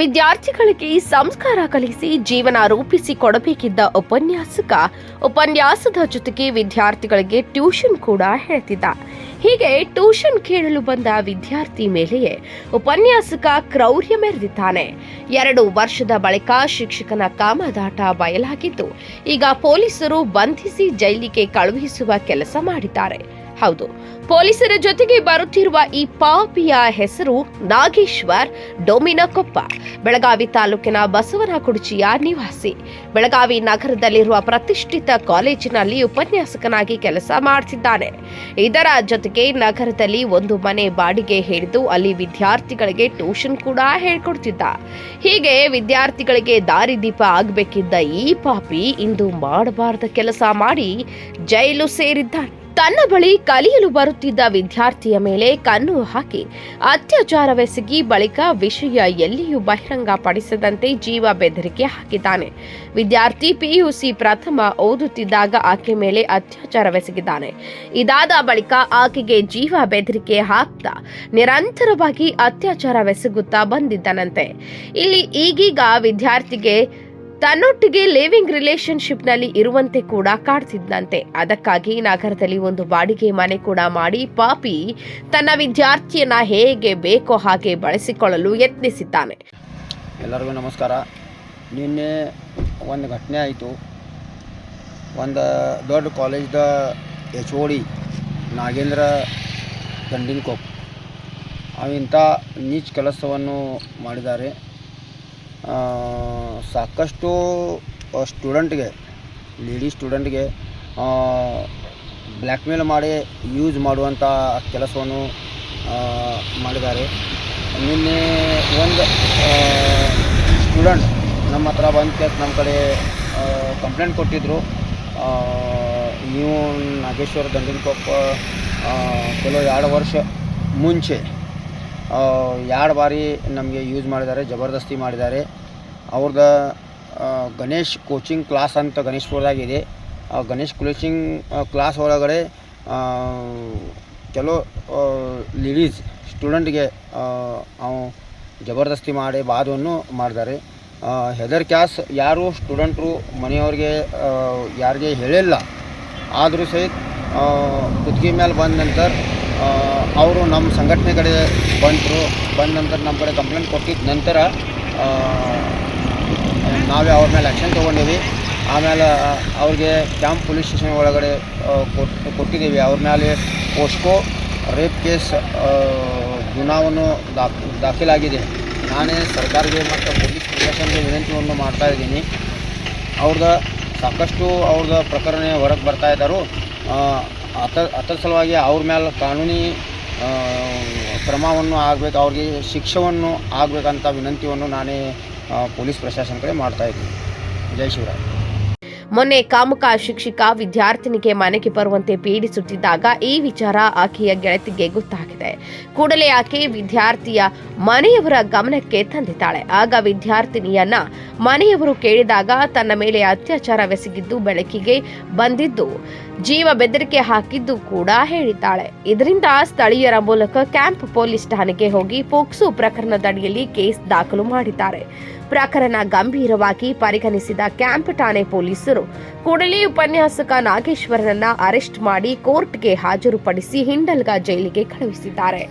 ವಿದ್ಯಾರ್ಥಿಗಳಿಗೆ ಸಂಸ್ಕಾರ ಕಲಿಸಿ ಜೀವನ ರೂಪಿಸಿ ಕೊಡಬೇಕಿದ್ದ ಉಪನ್ಯಾಸಕ, ಉಪನ್ಯಾಸದ ಜೊತೆಗೆ ವಿದ್ಯಾರ್ಥಿಗಳಿಗೆ ಟ್ಯೂಷನ್ ಕೂಡ ಹೇಳ್ತಿದ್ದ. ಹೀಗೆ ಟ್ಯೂಷನ್ ಕೇಳಲು ಬಂದ ವಿದ್ಯಾರ್ಥಿ ಮೇಲೆಯೇ ಉಪನ್ಯಾಸಕ ಕ್ರೌರ್ಯ ಮೆರೆದಿದ್ದಾನೆ. ಎರಡು ವರ್ಷದ ಬಳಿಕ ಶಿಕ್ಷಕನ ಕಾಮದಾಟ ಬಯಲಾಗಿದ್ದು, ಈಗ ಪೊಲೀಸರು ಬಂಧಿಸಿ ಜೈಲಿಗೆ ಕಳುಹಿಸುವ ಕೆಲಸ ಮಾಡಿದ್ದಾರೆ. ಹೌದು. ಪೊಲೀಸರ ಜೊತೆಗೆ ಬರುತ್ತಿರುವ ಈ ಪಾಪಿಯ ಹೆಸರು ನಾಗೇಶ್ವರ್ ಡೊಮಿನಕೊಪ್ಪ. ಬೆಳಗಾವಿ ತಾಲೂಕಿನ ಬಸವನಕುಡುಚಿಯ ನಿವಾಸಿ. ಬೆಳಗಾವಿ ನಗರದಲ್ಲಿರುವ ಪ್ರತಿಷ್ಠಿತ ಕಾಲೇಜಿನಲ್ಲಿ ಉಪನ್ಯಾಸಕನಾಗಿ ಕೆಲಸ ಮಾಡ್ತಿದ್ದಾನೆ. ಇದರ ಜೊತೆಗೆ ನಗರದಲ್ಲಿ ಒಂದು ಮನೆ ಬಾಡಿಗೆ ಹಿಡಿದು ಅಲ್ಲಿ ವಿದ್ಯಾರ್ಥಿಗಳಿಗೆ ಟ್ಯೂಷನ್ ಕೂಡ ಹೇಳ್ಕೊಡ್ತಿದ್ದ. ಹೀಗೆ ವಿದ್ಯಾರ್ಥಿಗಳಿಗೆ ದಾರಿದೀಪ ಆಗಬೇಕಿದ್ದ ಈ ಪಾಪಿ ಇಂದು ಮಾಡಬಾರದ ಕೆಲಸ ಮಾಡಿ ಜೈಲು ಸೇರಿದ್ದಾನೆ. ತನ್ನ ಬಳಿ ಕಲಿಯಲು ಬರುತ್ತಿದ್ದ ವಿದ್ಯಾರ್ಥಿಯ ಮೇಲೆ ಕಣ್ಣು ಹಾಕಿ ಅತ್ಯಾಚಾರವೆಸಗಿ ಬಳಿಕ ವಿಷಯ ಎಲ್ಲಿಯೂ ಬಹಿರಂಗಪಡಿಸದಂತೆ ಜೀವ ಬೆದರಿಕೆ ಹಾಕಿದ್ದಾನೆ. ವಿದ್ಯಾರ್ಥಿ ಪಿಯುಸಿ ಪ್ರಥಮ ಓದುತ್ತಿದ್ದಾಗ ಆಕೆ ಮೇಲೆ ಅತ್ಯಾಚಾರವೆಸಗಿದ್ದಾನೆ ಇದಾದ ಬಳಿಕ ಆಕೆಗೆ ಜೀವ ಬೆದರಿಕೆ ಹಾಕ್ತಾ ನಿರಂತರವಾಗಿ ಅತ್ಯಾಚಾರವೆಸಗುತ್ತಾ ಬಂದಿದ್ದನಂತೆ. ಇಲ್ಲಿ ಈಗೀಗ ವಿದ್ಯಾರ್ಥಿಗೆ ತನ್ನೊಟ್ಟಿಗೆ ಲಿವಿಂಗ್ ರಿಲೇಶನ್ಶಿಪ್ನಲ್ಲಿ ಇರುವಂತೆ ಕೂಡ ಕಾಡ್ತಿದ್ದಂತೆ ಅದಕ್ಕಾಗಿ ನಗರದಲ್ಲಿ ಒಂದು ಬಾಡಿಗೆ ಮನೆ ಕೂಡ ಮಾಡಿ ಪಾಪಿ ತನ್ನ ವಿದ್ಯಾರ್ಥಿಯನ್ನ ಹೇಗೆ ಬೇಕೋ ಹಾಗೆ ಬಳಸಿಕೊಳ್ಳಲು ಯತ್ನಿಸಿದ್ದಾನೆ. ಎಲ್ಲರಿಗೂ ನಮಸ್ಕಾರ. ನಿನ್ನೆ ಒಂದು ಘಟನೆ ಆಯಿತು. ಒಂದು ದೊಡ್ಡ ಕಾಲೇಜ್ದ H O D Nagendra Gandinkop ಅವಿಂಥ ನೀಚ್ ಕೆಲಸವನ್ನು ಮಾಡಿದ್ದಾರೆ. ಸಾಕಷ್ಟು ಸ್ಟೂಡೆಂಟ್ಗೆ ಲೇಡಿ ಸ್ಟೂಡೆಂಟ್ಗೆ ಬ್ಲ್ಯಾಕ್ಮೇಲ್ ಮಾಡಿ ಯೂಸ್ ಮಾಡುವಂಥ ಕೆಲಸವನ್ನು ಮಾಡಿದ್ದಾರೆ. ನಿನ್ನೆ ಒಂದು ಸ್ಟೂಡೆಂಟ್ ನಮ್ಮ ಹತ್ರ ಬಂದು ನಮ್ಮ ಕಡೆ ಕಂಪ್ಲೇಂಟ್ ಕೊಟ್ಟಿದ್ದರು ನೀವು ನಾಗೇಶ್ವರ ದಂಡಿನಕೊಪ್ಪ ಕೆಲವು ಎರಡು ವರ್ಷ ಮುಂಚೆ ಎರಡು ಬಾರಿ ನಮಗೆ ಯೂಸ್ ಮಾಡಿದ್ದಾರೆ, ಜಬರ್ದಸ್ತಿ ಮಾಡಿದ್ದಾರೆ. ಅವ್ರದ್ದು ಗಣೇಶ್ ಕೋಚಿಂಗ್ ಕ್ಲಾಸ್ ಅಂತ ಗಣೇಶ್ಪುರದಾಗಿದೆ ಆ, ಗಣೇಶ್ ಕೋಚಿಂಗ್ ಕ್ಲಾಸ್ ಒಳಗಡೆ ಕೆಲವು ಲೇಡೀಸ್ ಸ್ಟೂಡೆಂಟ್ಗೆ ಅವು ಜಬರ್ದಸ್ತಿ ಮಾಡಿ ಬಾಧವನ್ನು ಮಾಡಿದ್ದಾರೆ ಹೆದರ್ ಕ್ಯಾಸ್ ಯಾರು ಸ್ಟೂಡೆಂಟ್ರು ಮನೆಯವ್ರಿಗೆ ಯಾರಿಗೆ ಹೇಳಿಲ್ಲ, ಆದರೂ ಸಹಿತ ಕುತ್ತಿಗೆ ಮೇಲೆ ಬಂದ ನಂತರ ಅವರು ನಮ್ಮ ಸಂಘಟನೆ ಕಡೆ ಬಂದರು. ಬಂದ ನಂತರ ನಮ್ಮ ಕಡೆ ಕಂಪ್ಲೇಂಟ್ ಕೊಟ್ಟಿದ್ದ ನಂತರ ನಾವೇ ಅವ್ರ ಮೇಲೆ ಆ್ಯಕ್ಷನ್ ತೊಗೊಂಡೀವಿ. ಆಮೇಲೆ ಅವ್ರಿಗೆ ಕ್ಯಾಂಪ್ ಪೊಲೀಸ್ ಸ್ಟೇಷನ್ ಒಳಗಡೆ ಕೊಟ್ಟು ಕೊಟ್, ಕೊಟ್ಟಿದ್ದೀವಿ. ಅವ್ರ ಮೇಲೆ ಪೋಸ್ಕೋ, ರೇಪ್ ಕೇಸ್ ಗುಣವನ್ನು ದಾಖಲಾಗಿದೆ. ನಾನೇ ಸರ್ಕಾರಕ್ಕೆ ಮತ್ತು ಪೊಲೀಸ್ ಪ್ರಶಾಸನಕ್ಕೆ ವಿನಂತಿಯನ್ನು ಮಾಡ್ತಾ ಇದ್ದೀನಿ. ಅವ್ರದ್ದು ಸಾಕಷ್ಟು ಅವ್ರದ್ದು ಪ್ರಕರಣ ಹೊರಗೆ ಬರ್ತಾ ಇದ್ದಾರೋ. ಅತ ಅದರ ಸಲುವಾಗಿ ಅವ್ರ ಮೇಲೆ ಕಾನೂನಿ ಕ್ರಮವನ್ನು ಆಗಬೇಕು, ಅವ್ರಿಗೆ ಶಿಕ್ಷವನ್ನು ಆಗಬೇಕಂತ ವಿನಂತಿಯನ್ನು ನಾನೇ ಪೊಲೀಸ್ ಪ್ರಶಾಸನ ಕಡೆ ಮಾಡ್ತಾ ಇದ್ವಿ. ಜೈ ಶಿವರಾಮ್ ಮೊನ್ನೆ ಕಾಮುಕ ಶಿಕ್ಷಕ ವಿದ್ಯಾರ್ಥಿನಿಗೆ ಮನೆಗೆ ಬರುವಂತೆ ಪೀಡಿಸುತ್ತಿದ್ದಾಗ ಈ ವಿಚಾರ ಆಕೆಯ ಗೆಳತಿಗೆ ಗೊತ್ತಾಗಿದೆ. ಕೂಡಲೇ ಆಕೆ ವಿದ್ಯಾರ್ಥಿಯ ಮನೆಯವರ ಗಮನಕ್ಕೆ ತಂದಿದ್ದಾಳೆ. ಆಗ ವಿದ್ಯಾರ್ಥಿನಿಯನ್ನ ಮನೆಯವರು ಕೇಳಿದಾಗ ತನ್ನ ಮೇಲೆ ಅತ್ಯಾಚಾರವೆಸಗಿದ್ದು ಬೆಳಕಿಗೆ ಬಂದಿದ್ದು. ಜೀವ ಬೆದರಿಕೆ ಹಾಕಿದ್ದು ಕೂಡ ಹೇಳಿದ್ದಾಳೆ. ಇದರಿಂದ ಸ್ಥಳೀಯರ ಮೂಲಕ ಕ್ಯಾಂಪ್ ಪೊಲೀಸ್ ಠಾಣೆಗೆ ಹೋಗಿ ಪೋಕ್ಸೋ ಪ್ರಕರಣದಡಿಯಲ್ಲಿ ಕೇಸ್ ದಾಖಲು ಮಾಡಿದ್ದಾರೆ. ಪ್ರಕರಣ ಗಂಭೀರವಾಗಿ ಪರಿಗಣಿಸಿದ ಕ್ಯಾಂಪ್ ಠಾಣೆ ಪೊಲೀಸರು ಕೂಡಲೇ ಉಪನ್ಯಾಸಕ ನಾಗೇಶ್ವರನನ್ನ ಅರೆಸ್ಟ್ ಮಾಡಿ ಕೋರ್ಟ್ಗೆ ಹಾಜರುಪಡಿಸಿ ಹಿಂಡಲ್ಗ ಜೈಲಿಗೆ ಕಳುಹಿಸಿದ್ದಾರೆ.